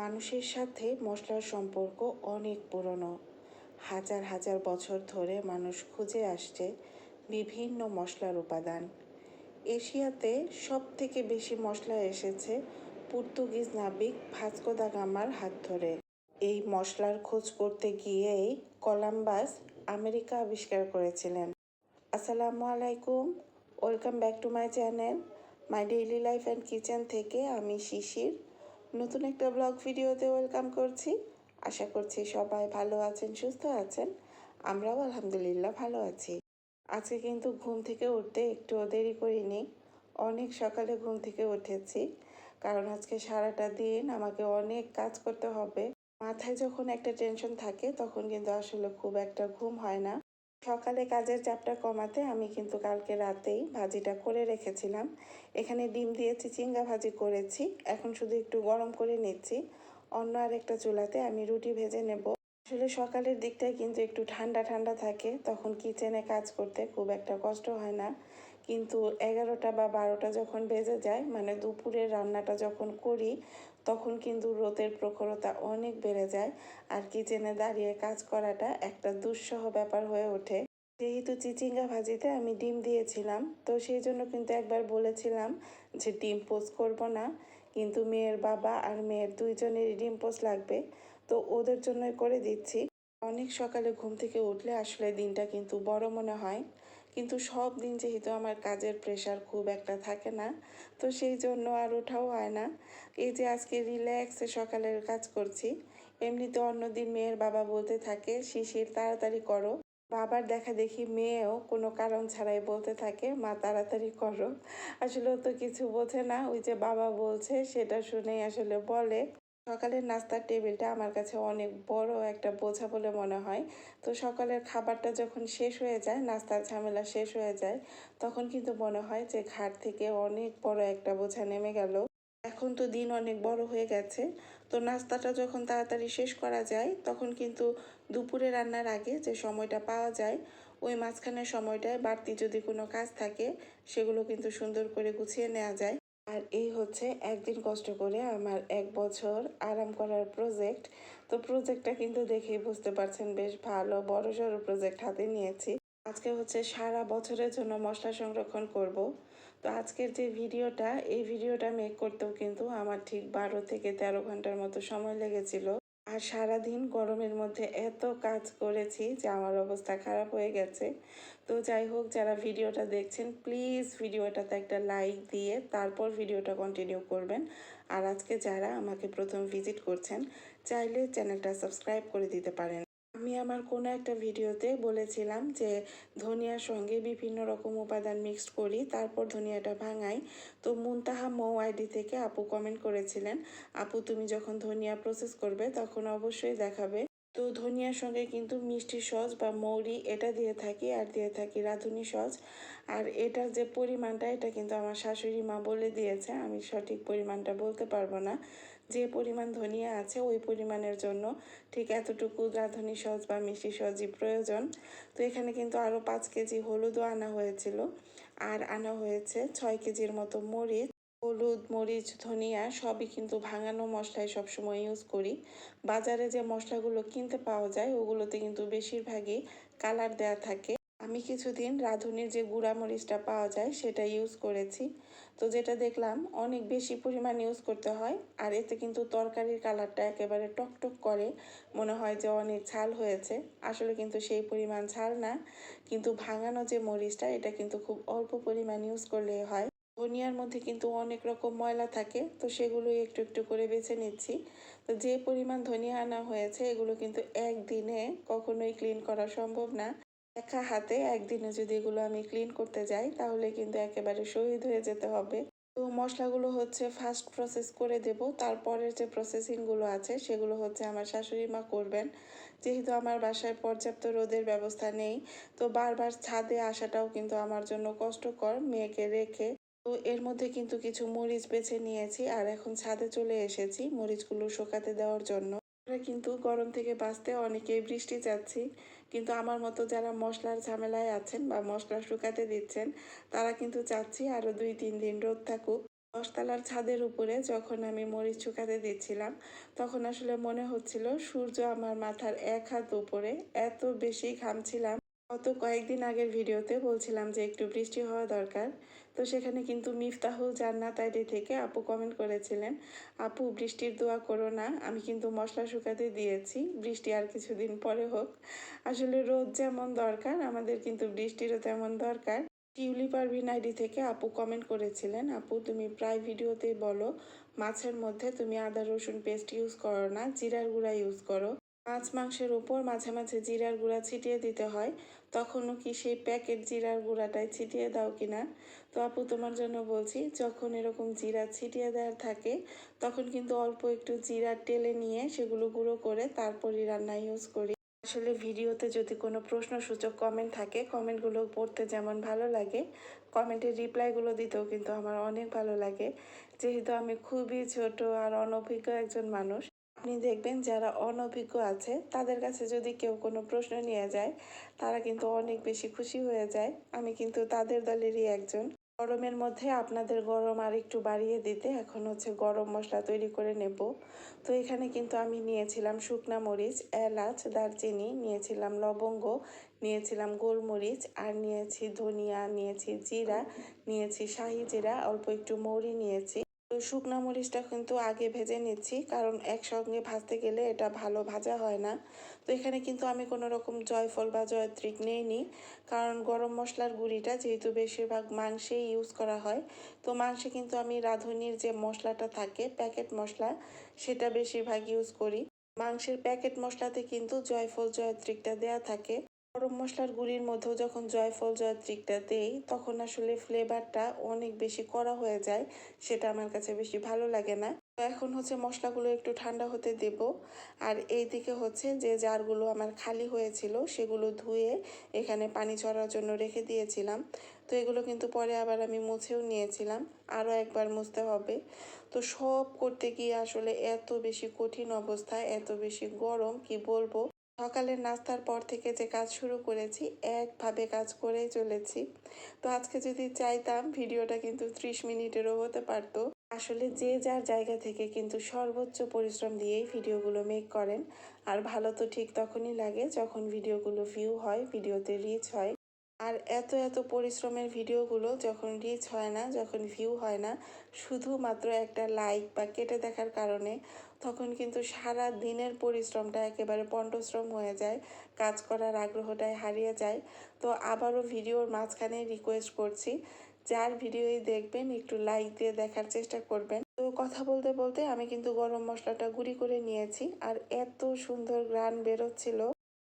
মানুষের সাথে মশলার সম্পর্ক অনেক পুরনো। হাজার হাজার বছর ধরে মানুষ খুঁজে আসছে বিভিন্ন মশলার উপাদান। এশিয়াতে সব থেকে বেশি মশলা এসেছে পর্তুগিজ নাবিক ভাস্কো দা গামার হাত ধরে। এই মশলার খোঁজ করতে গিয়েই কলাম্বাস আমেরিকা আবিষ্কার করেছিলেন। আসসালামু আলাইকুম, welcome back to my channel, my daily life and kitchen থেকে আমি শিশির। নতুন একটা ব্লগ ভিডিওতে ওয়েলকাম করছি। আশা করছি সবাই ভালো আছেন, সুস্থ আছেন। আমরাও আলহামদুলিল্লাহ ভালো আছি। আজকে কিন্তু ঘুম থেকে উঠতে একটু দেরি করিনি। অনেক সকালে ঘুম থেকে উঠেছি, কারণ আজকে সারাটা দিন আমাকে অনেক কাজ করতে হবে। মাথায় যখন একটা টেনশন থাকে, তখন কিন্তু আসলে খুব একটা ঘুম হয় না। সকালে কাজের চাপটা কমাতে আমি কিন্তু কালকে রাতেই ভাজিটা করে রেখেছিলাম। এখানে ডিম দিয়েছি চিচিঙ্গা ভাজি করেছি। এখন শুধু একটু গরম করে নিচ্ছি। অন্য আরেকটা চুলাতে আমি রুটি ভেজে নেব। আসলে সকালের দিকটায় কিন্তু একটু ঠান্ডা ঠান্ডা থাকে। তখন কিচেনে কাজ করতে খুব একটা কষ্ট হয় না। কিন্তু এগারোটা বা বারোটা যখন বেজে যায় মানে দুপুরের রান্নাটা যখন করি তখন কিন্তু রোদের প্রখরতা অনেক বেড়ে যায় আর কিচেনে দাঁড়িয়ে কাজ করাটা একটা দুঃসহ ব্যাপার হয়ে ওঠে। যেহেতু চিচিঙ্গা ভাজিতে আমি ডিম দিয়েছিলাম, তো সেই জন্য কিন্তু একবার বলেছিলাম যে ডিম পোস্ট করব না। কিন্তু মেয়ের বাবা আর মেয়ের দুইজনেরই ডিম পোস্ট লাগবে, তো ওদের জন্যই করে দিচ্ছি। অনেক সকালে ঘুম থেকে উঠলে আসলে দিনটা কিন্তু বড় মনে হয়। কিন্তু সব দিন যেহেতু আমার কাজের প্রেশার খুব একটা থাকে না, তো সেই জন্য আর ওঠাও হয় না। এই যে আজকে রিল্যাক্সে সকালের কাজ করছি, এমনিতে অন্যদিন মেয়ের বাবা বলতে থাকে, শিশির, তাড়াতাড়ি করো। বাবার দেখা দেখি মেয়েও কোনো কারণ ছাড়াই বলতে থাকে, মা, তাড়াতাড়ি করো। আসলে তো কিছু বোঝে না, ওই যে বাবা বলছে সেটা শুনেই আসলে বলে। সকালের নাস্তার টেবিলটা আমার কাছে অনেক বড় একটা বোঝা বলে মনে হয়। তো সকালের খাবারটা যখন শেষ হয়ে যায়, নাস্তার ঝামেলা শেষ হয়ে যায়, তখন কিন্তু মনে হয় যে ঘাট থেকে অনেক বড় একটা বোঝা নেমে গেল। এখন তো দিন অনেক বড় হয়ে গেছে। তো নাস্তাটা যখন তাড়াতাড়ি শেষ করা যায়, তখন কিন্তু দুপুরে রান্নার আগে যে সময়টা পাওয়া যায়, ওই মাঝখানের সময়টায় বাড়তি যদি কোনো কাজ থাকে, সেগুলো কিন্তু সুন্দর করে গুছিয়ে নেওয়া যায়। আর এই হচ্ছে একদিন কষ্ট করে আমার এক বছর আরাম করার প্রজেক্ট তো প্রজেক্টটা কিন্তু দেখেই বুঝতে পারছেন বেশ ভালো, বড় সড়ো প্রজেক্ট হাতে নিয়েছি। আজকে হচ্ছে সারা বছরের জন্য মশলা সংরক্ষণ করব। তো আজকের যে ভিডিওটা, এই ভিডিওটা মেক করতেও কিন্তু আমার ঠিক বারো থেকে তেরো ঘণ্টার মতো সময় লেগেছিল। আর সারাদিন গরমের মধ্যে এত কাজ করেছি যে আমার অবস্থা খারাপ হয়ে গেছে। তো যাই হোক, যারা ভিডিওটা দেখছেন প্লিজ ভিডিওটাতে একটা লাইক দিয়ে তারপর ভিডিওটা কন্টিনিউ করবেন। আর আজকে যারা আমাকে প্রথম ভিজিট করছেন, চাইলে চ্যানেলটা সাবস্ক্রাইব করে দিতে পারেন। আমি আমার কোনো একটা ভিডিওতে বলেছিলাম যে ধনিয়ার সঙ্গে বিভিন্ন রকম উপাদান মিক্সড করি, তারপর ধনিয়াটা ভাঙাই। তো মুনতাহা মৌ আইডি থেকে আপু কমেন্ট করেছিলেন, আপু, তুমি যখন ধনিয়া প্রসেস করবে, তখন অবশ্যই দেখাবে। তো ধনিয়ার সঙ্গে কিন্তু মিষ্টি সস বা মৌরি এটা দিয়ে থাকি, আর দিয়ে থাকি রাঁধুনি সস। আর এটার যে পরিমাণটা, এটা কিন্তু আমার শাশুড়ি মা বলে দিয়েছে, আমি সঠিক পরিমাণটা বলতে পারব না। যে পরিমাণ ধনিয়া আছে ওই পরিমাণের জন্য ঠিক এতটুকু রাঁধুনি সস বা মিষ্টি সসই প্রয়োজন। তো এখানে কিন্তু আরও পাঁচ কেজি হলুদও আনা হয়েছিল। আর আনা হয়েছে ছয় কেজির মতো মরিচ। হলুদ, মরিচ, ধনিয়া সবই কিন্তু ভাঙানো মশলায় সবসময় ইউজ করি। বাজারে যে মশলাগুলো কিনতে পাওয়া যায় ওগুলোতে কিন্তু বেশিরভাগই কালার দেয়া থাকে। আমি কিছুদিন রাঁধুনির যে গুঁড়া মরিচটা পাওয়া যায় সেটা ইউজ করেছি। তো যেটা দেখলাম, অনেক বেশি পরিমাণ ইউজ করতে হয়। আর এতে কিন্তু তরকারির কালারটা একেবারে টকটক করে। মনে হয় যে অনেক ঝাল হয়েছে। আসলে কিন্তু সেই পরিমাণ ঝাল না। কিন্তু ভাঙানো যে মরিচটা, এটা কিন্তু খুব অল্প পরিমাণ ইউজ করলে হয়। ধনিয়ার মধ্যে কিন্তু অনেক রকম ময়লা থাকে। তো সেগুলোই একটু একটু করে বেছে নিচ্ছি। তো যে পরিমাণ ধনিয়া আনা হয়েছে, এগুলো কিন্তু একদিনে কখনোই ক্লিন করা সম্ভব না। একা হাতে একদিনে যদি এগুলো আমি ক্লিন করতে যাই, তাহলে কিন্তু একেবারে শহীদ হয়ে যেতে হবে। তো মশলাগুলো হচ্ছে ফার্স্ট প্রসেস করে দেব। তারপরের যে প্রসেসিংগুলো আছে, সেগুলো হচ্ছে আমার শাশুড়ি মা করবেন। যেহেতু আমার বাসায় পর্যাপ্ত রোদের ব্যবস্থা নেই, তো বারবার ছাদে আসাটাও কিন্তু আমার জন্য কষ্টকর মেয়েকে রেখে। তো এর মধ্যে কিন্তু কিছু মরিচ বেছে নিয়েছি, আর এখন ছাদে চলে এসেছি মরিচগুলো শুকাতে দেওয়ার জন্য। আমরা কিন্তু গরম থেকে বাঁচতে অনেকেই বৃষ্টি চাচ্ছি। কিন্তু আমার মতো যারা মশলার ঝামেলায় আছেন বা মশলা শুকাতে দিচ্ছেন, তারা কিন্তু চাচ্ছি আরও দুই, তিন দিন রোদ থাকুক। দশতলার ছাদের উপরে যখন আমি মরিচ শুকাতে দিচ্ছিলাম, তখন আসলে মনে হচ্ছিল সূর্য আমার মাথার এক হাত উপরে এত বেশি ঘামছিলাম। গত কয়েকদিন আগের ভিডিওতে বলছিলাম যে একটু বৃষ্টি হওয়া দরকার। তো সেখানে কিন্তু মিফতাহুল জান্নাত আইডি থেকে আপু কমেন্ট করেছিলেন, আপু, বৃষ্টির দোয়া করো না, আমি কিন্তু মশলা শুকাতে দিয়েছি, বৃষ্টি আর কিছুদিন পরে হোক। আসলে রোদ যেমন দরকার, আমাদের কিন্তু বৃষ্টিরও তেমন দরকার। টিউলি পারভিন আইডি থেকে আপু কমেন্ট করেছিলেন, আপু, তুমি প্রায় ভিডিওতেই বলো, মাছের মধ্যে তুমি আদা, রসুন পেস্ট ইউজ করো না, জিরার গুঁড়া ইউজ করো। মাছ, মাংসের উপর মাঝে মাঝে জিরার গুঁড়া ছিটিয়ে দিতে হয় তখনও কি সেই প্যাকেট জিরার গুঁড়াটাই ছিটিয়ে দাও কিনা তো আপু, তোমার জন্য বলছি, যখন এরকম জিরা ছিটিয়ে দেওয়ার থাকে, তখন কিন্তু অল্প একটু জিরা টেলে নিয়ে সেগুলো গুঁড়ো করে তারপরই রান্না ইউজ করি। আসলে ভিডিওতে যদি কোনো প্রশ্নসূচক কমেন্ট থাকে কমেন্টগুলো পড়তে যেমন ভালো লাগে কমেন্টের রিপ্লাইগুলো দিতেও কিন্তু আমার অনেক ভালো লাগে। যেহেতু আমি খুবই ছোট আর অনভিজ্ঞ একজন মানুষ আপনি দেখবেন যারা অনভিজ্ঞ আছে, তাদের কাছে যদি কেউ কোনো প্রশ্ন নিয়ে যায়, তারা কিন্তু অনেক বেশি খুশি হয়ে যায়। আমি কিন্তু তাদের দলেরই একজন। গরমের মধ্যে আপনাদের গরম আর একটু বাড়িয়ে দিতে এখন হচ্ছে গরম মশলা তৈরি করে নেব। তো এখানে কিন্তু আমি নিয়েছিলাম শুকনা মরিচ, এলাচ, দারচিনি, নিয়েছিলাম লবঙ্গ, নিয়েছিলাম গোলমরিচ, আর নিয়েছি ধনিয়া, নিয়েছি জিরা, নিয়েছি শাহি জিরা, অল্প একটু মৌরি নিয়েছি। শুকনা মরিচটা কিন্তু আগে ভেজে নিচ্ছি, কারণ একসঙ্গে ভাজতে গেলে এটা ভালো ভাজা হয় না। তো এখানে কিন্তু আমি কোনো রকম জয়ফল বা জয়ত্রিক নেইনি, কারণ গরম মশলার গুঁড়িটা যেহেতু বেশিরভাগ মাংসেই ইউজ করা হয়, তো মাংসে কিন্তু আমি রাঁধুনির যে মশলাটা থাকে প্যাকেট মশলা, সেটা বেশিরভাগ ইউজ করি। মাংসের প্যাকেট মশলাতে কিন্তু জয়ফল, জয়ত্রিকটা দেয়া থাকে। গরম মশলার গুঁড়ির মধ্যেও যখন জয়ফল জয়ত্রিকটা দেই, তখন আসলে ফ্লেভারটা অনেক বেশি করা হয়ে যায়, সেটা আমার কাছে বেশি ভালো লাগে না। তো এখন হচ্ছে মশলাগুলো একটু ঠান্ডা হতে দেব, আর এই দিকে হচ্ছে যে জারগুলো আমার খালি হয়েছিল, সেগুলো ধুয়ে এখানে পানি ছড়ার জন্য রেখে দিয়েছিলাম। তো এগুলো কিন্তু পরে আবার আমি মুছেও নিয়েছিলাম আরও একবার মুছতে হবে। তো সব করতে গিয়ে আসলে এত বেশি কঠিন অবস্থা, এত বেশি গরম, কি বলব? সকালের নাস্তার পর থেকে যে কাজ শুরু করেছি, একভাবে কাজ করেই চলেছি। তো আজকে যদি চাইতাম ভিডিওটা কিন্তু ত্রিশ মিনিটেরও হতে পারতো। আসলে যে যার জায়গা থেকে কিন্তু সর্বোচ্চ পরিশ্রম দিয়েই ভিডিওগুলো মেক করেন। আর ভালো তো ঠিক তখনই লাগে যখন ভিডিওগুলো ভিউ হয়, ভিডিওতে রিচ হয়। আর এত এত পরিশ্রমের ভিডিওগুলো যখন রিচ হয় না, যখন ভিউ হয় না, শুধুমাত্র একটা লাইক বা কেটে দেখার কারণে তখন কিন্তু সারা দিনের পরিশ্রমটা একেবারে পণ্ডশ্রম হয়ে যায়, কাজ করার আগ্রহটাই হারিয়ে যায়। তো আবারও ভিডিওর মাঝখানে রিকোয়েস্ট করছি, যার ভিডিওই দেখবেন একটু লাইক দিয়ে দেখার চেষ্টা করবেন। তো কথা বলতে বলতে আমি কিন্তু গরম মশলাটা গুঁড়ি করে নিয়েছি আর এত সুন্দর গ্রান বেরোচ্ছিল।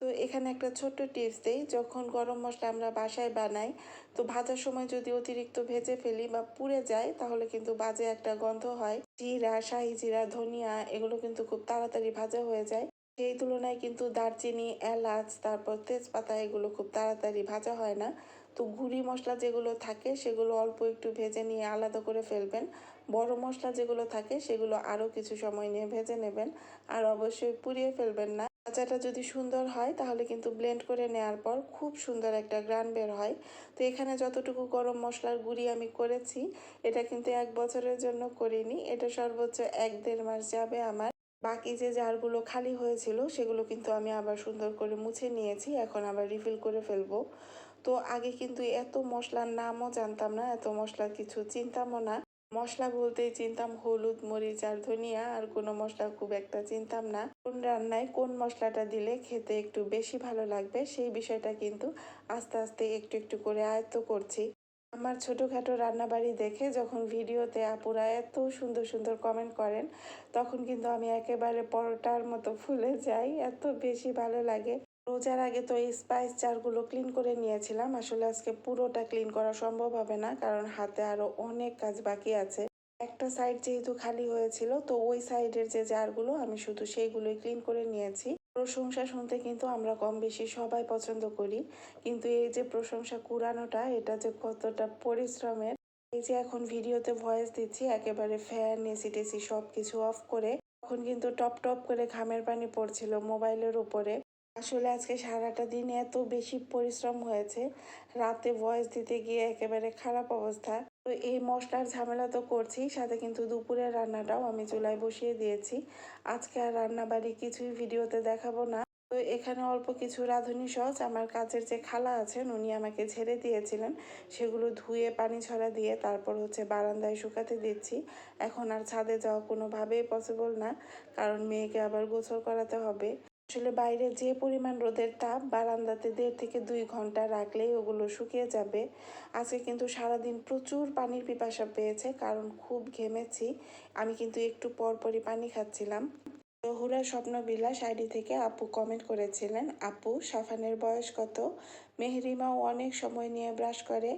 তো এখানে একটা ছোট্ট টিপস দেই, যখন গরম মশলা আমরা বাসায় বানাই, তো ভাজার সময় যদি অতিরিক্ত ভেজে ফেলি বা পুড়ে যায়, তাহলে কিন্তু বাজে একটা গন্ধ হয়। জিরা, শাহি জিরা, ধনিয়া এগুলো কিন্তু খুব তাড়াতাড়ি ভাজা হয়ে যায়। সেই তুলনায় কিন্তু দারচিনি, এলাচ, তারপর তেজপাতা এগুলো খুব তাড়াতাড়ি ভাজা হয় না। তো গুঁড়ি মশলা যেগুলো থাকে সেগুলো অল্প একটু ভেজে নিয়ে আলাদা করে ফেলবেন। বড় মশলা যেগুলো থাকে সেগুলো আরও কিছু সময় নিয়ে ভেজে নেবেন। আর অবশ্যই পুড়িয়ে ফেলবেন না। ভাজাটা যদি সুন্দর হয়, তাহলে কিন্তু ব্লেন্ড করে নেওয়ার পর খুব সুন্দর একটা গ্রান বের হয়। তো এখানে যতটুকু গরম মশলার গুঁড়ি আমি করেছি, এটা কিন্তু এক বছরের জন্য করিনি। এটা সর্বোচ্চ এক দেড় মাস যাবে আমার। বাকি যে জারগুলো খালি হয়েছিল, সেগুলো কিন্তু আমি আবার সুন্দর করে মুছে নিয়েছি, এখন আবার রিফিল করে ফেলব। তো আগে কিন্তু এত মশলার নামও জানতাম না, এত মশলার কিছু চিনতামও না। মশলা বলতেই চিনতাম হলুদ, মরিচ আর ধনিয়া, আর কোনো মশলা খুব একটা চিনতাম না। কোন রান্নায় কোন মশলাটা দিলে খেতে একটু বেশি ভালো লাগবে, সেই বিষয়টা কিন্তু আস্তে আস্তে একটু একটু করে আয়ত্ত করছি। আমার ছোটোখাটো রান্নাবাড়ি দেখে যখন ভিডিওতে আপুরা এত সুন্দর সুন্দর কমেন্ট করেন, তখন কিন্তু আমি একেবারে পরোটার মতো ফুলে যাই, এত বেশি ভালো লাগে। রোজার আগে তো এই স্পাইস জারগুলো ক্লিন করে নিয়েছিলাম। আসলে আজকে পুরোটা ক্লিন করা সম্ভব হবে না, কারণ হাতে আরও অনেক কাজ বাকি আছে। একটা সাইড যেহেতু খালি হয়েছিল, তো ওই সাইডের যে জারগুলো আমি শুধু সেইগুলোই ক্লিন করে নিয়েছি। প্রশংসা শুনতে কিন্তু আমরা কম বেশি সবাই পছন্দ করি, কিন্তু এই যে প্রশংসা কুড়ানোটা, এটা যে কতটা পরিশ্রমের, এই যে এখন ভিডিওতে ভয়েস দিচ্ছি, একেবারে ফ্যান এসি টেসি সব কিছু অফ করে, তখন কিন্তু টপ টপ করে ঘামের পানি পড়ছিল মোবাইলের উপরে। আসলে আজকে সারাটা দিন এত বেশি পরিশ্রম হয়েছে। রাতে ভয়েস দিতে গিয়ে একেবারে খারাপ অবস্থা। তো এই মশলার ঝামেলা তো করছি সাথে কিন্তু দুপুরের রান্নাটাও আমি চুলায় বসিয়ে দিয়েছি। আজকে আর রান্না বাড়ি কিছুই ভিডিওতে দেখাবো না। তো এখানে অল্প কিছু রাঁধুনি সহজ আমার কাছের যে খালা আছেন, উনি আমাকে ঝেড়ে দিয়েছিলেন। সেগুলো ধুয়ে, পানি ছড়া দিয়ে তারপর হচ্ছে বারান্দায় শুকাতে দিচ্ছি। এখন আর ছাদে যাওয়া কোনোভাবেই পসিবল না, কারণ মেয়েকে আবার গোসল করাতে হবে। আসলে বাইরে যে পরিমাণ রোদের তাপ বারান্দাতে দেড় থেকে দুই ঘণ্টা রাখলেই ওগুলো শুকিয়ে যাবে। আজকে কিন্তু সারাদিন প্রচুর পানির পিপাসা পেয়েছে, কারণ খুব ঘেমেছি। আমি কিন্তু একটু পরপরই পানি খাচ্ছিলাম। হুরা স্বপ্ন বিলাস আইডি থেকে আপু কমেন্ট করেছিলেন, আপু, সাফানের বয়স কত? মেহরিমাও অনেক সময় নিয়ে ব্রাশ করে।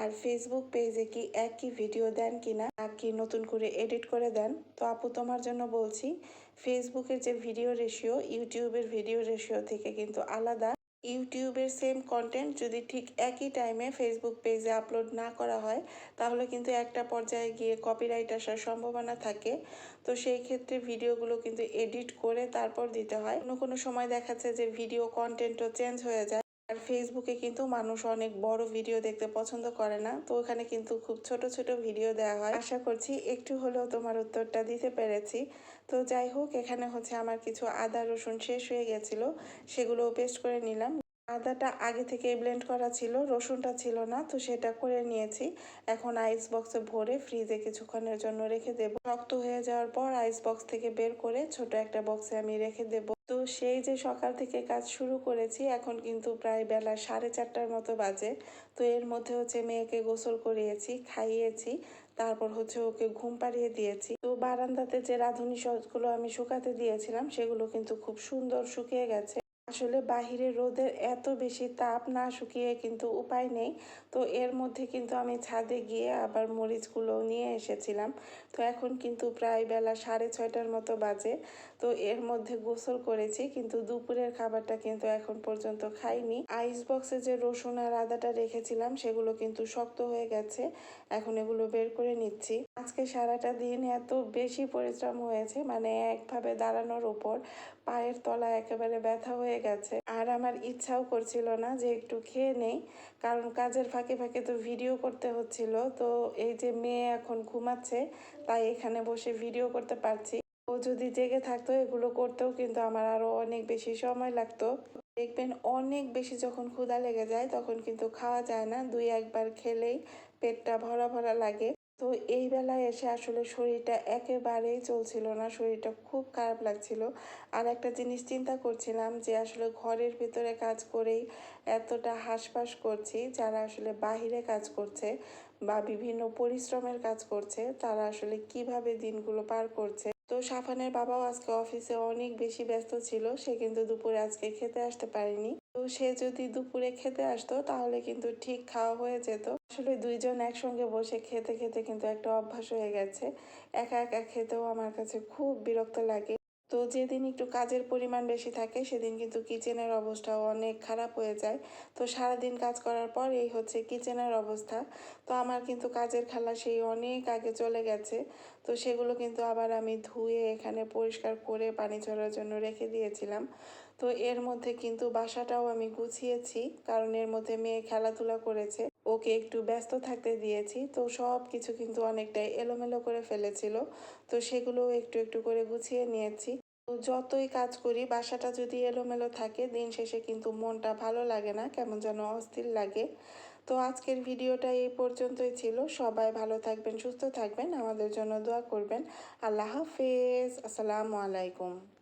আর ফেসবুক পেজে কি একই ভিডিও দেন কিনা? নাকি নতুন করে এডিট করে দেন? তো আপু তোমার জন্য বলছি ফেসবুকের যে ভিডিও রেশিও ইউটিউবের ভিডিও রেশিও থেকে কিন্তু আলাদা। ইউটিউবের সেম কন্টেন্ট যদি ঠিক একই টাইমে ফেসবুক পেজে আপলোড না করা হয়, তাহলে কিন্তু একটা পর্যায়ে গিয়ে কপিরাইট আসার সম্ভাবনা থাকে। তো সেই ক্ষেত্রে ভিডিওগুলো কিন্তু এডিট করে তারপর দিতে হয়। কোনো কোনো সময় দেখাচ্ছে যে ভিডিও কন্টেন্টও চেঞ্জ হয়ে যায়। আর ফেসবুকে কিন্তু মানুষ অনেক বড় ভিডিও দেখতে পছন্দ করে না। তো ওখানে কিন্তু খুব ছোট ছোট ভিডিও দেওয়া হয়। আশা করছি একটু হলেও তোমার উত্তরটা দিতে পেরেছি। তো যাই হোক, এখানে হচ্ছে আমার কিছু আদা, রসুন শেষ হয়ে গেছিল। সেগুলো পেস্ট করে নিলাম। আদাটা আগে থেকে ব্লেন্ড করা ছিল, রসুনটা ছিল না, তো সেটা করে নিয়েছি। এখন আইস বক্সে ভরে ফ্রিজে কিছুক্ষণের জন্য রেখে দেব। শক্ত হয়ে যাওয়ার পর আইস বক্স থেকে বের করে ছোট একটা বক্সে আমি রেখে দেব। তো সেই যে সকাল থেকে কাজ শুরু করেছি, এখন কিন্তু প্রায় বেলা সাড়ে চারটার মতো বাজে। তো এর মধ্যে হচ্ছে মেয়েকে গোসল করিয়েছি, খাইয়েছি, তারপর হচ্ছে ওকে ঘুম পাড়িয়ে দিয়েছি। তো বারান্দাতে যে রাঁধুনি সসগুলো আমি শুকাতে দিয়েছিলাম, সেগুলো কিন্তু খুব সুন্দর শুকিয়ে গেছে। আসলে বাহিরে রোদের এত বেশি তাপ না শুকিয়ে কিন্তু উপায় নেই। তো এর মধ্যে কিন্তু আমি ছাদে গিয়ে আবার মরিচগুলো নিয়ে এসেছিলাম। তো এখন কিন্তু প্রায় বেলা সাড়ে ছয়টার মতো বাজে। তো এর মধ্যে গোসল করেছি, কিন্তু দুপুরের খাবারটা কিন্তু এখন পর্যন্ত খাইনি। আইস বক্সে যে রসুন আর আদাটা রেখেছিলাম, সেগুলো কিন্তু শক্ত হয়ে গেছে। এখন এগুলো বের করে নিচ্ছি। আজকে সারাটা দিন এত বেশি পরিশ্রম হয়েছে মানে একভাবে দাঁড়ানোর উপর পায়ের তলা একেবারে ব্যথা হয়ে গেছে। আর আমার ইচ্ছাও করছিল না যে একটু খেয়ে নেই, কারণ কাজের ফাঁকে ফাঁকে তো ভিডিও করতে হচ্ছিল। তো এই যে মেয়ে এখন ঘুমাচ্ছে, তাই এখানে বসে ভিডিও করতে পারছি। ও যদি জেগে থাকতো, এগুলো করতেও কিন্তু আমার আরও অনেক বেশি সময় লাগতো। দেখবেন অনেক বেশি যখন ক্ষুধা লেগে যায়, তখন কিন্তু খাওয়া যায় না। দুই একবার খেলেই পেটটা ভরা ভরা লাগে। তো এই বেলায় এসে আসলে শরীরটা একেবারেই চলছিল না। শরীরটা খুব খারাপ লাগছিল। আর একটা জিনিস চিন্তা করছিলাম যে, আসলে ঘরের ভিতরে কাজ করেই এতটা হাসপাস করছি, যারা আসলে বাহিরে কাজ করছে বা বিভিন্ন পরিশ্রমের কাজ করছে, তারা আসলে কীভাবে দিনগুলো পার করছে। সাফানের বাবাও আজকে অফিসে অনেক বেশি ব্যস্ত ছিল, সে কিন্তু দুপুরে আজকে খেতে আসতে পারেনি। তো সে যদি দুপুরে খেতে আসতো, তাহলে কিন্তু ঠিক খাওয়া হয়ে যেত। আসলে দুইজন একসঙ্গে বসে খেতে খেতে কিন্তু একটা অভ্যাস হয়ে গেছে। একা একা খেতেও আমার কাছে খুব বিরক্ত লাগে। তো যেদিন একটু কাজের পরিমাণ বেশি থাকে, সেদিন কিন্তু কিচেনের অবস্থাও অনেক খারাপ হয়ে যায়। তো সারাদিন কাজ করার পর এই হচ্ছে কিচেনের অবস্থা। তো আমার কিন্তু কাজের খালা সেই অনেক আগে চলে গেছে। তো সেগুলো কিন্তু আবার আমি ধুয়ে এখানে পরিষ্কার করে পানি ছড়ার জন্য রেখে দিয়েছিলাম। তো এর মধ্যে কিন্তু বাসাটাও আমি গুছিয়েছি, কারণ এর মধ্যে মেয়ে খেলাধুলা করেছে। ওকে একটু ব্যস্ত থাকতে দিয়েছি। তো সব কিছু কিন্তু অনেকটাই এলোমেলো করে ফেলেছিল। তো সেগুলোও একটু একটু করে গুছিয়ে নিয়েছি। তো যতই কাজ করি, বাসাটা যদি এলোমেলো থাকে, দিন শেষে কিন্তু মনটা ভালো লাগে না, কেমন যেন অস্থির লাগে। তো আজকের ভিডিওটা এই পর্যন্তই ছিল। সবাই ভালো থাকবেন, সুস্থ থাকবেন। আমাদের জন্য দোয়া করবেন। আল্লাহ হাফেজ। আসসালামু আলাইকুম।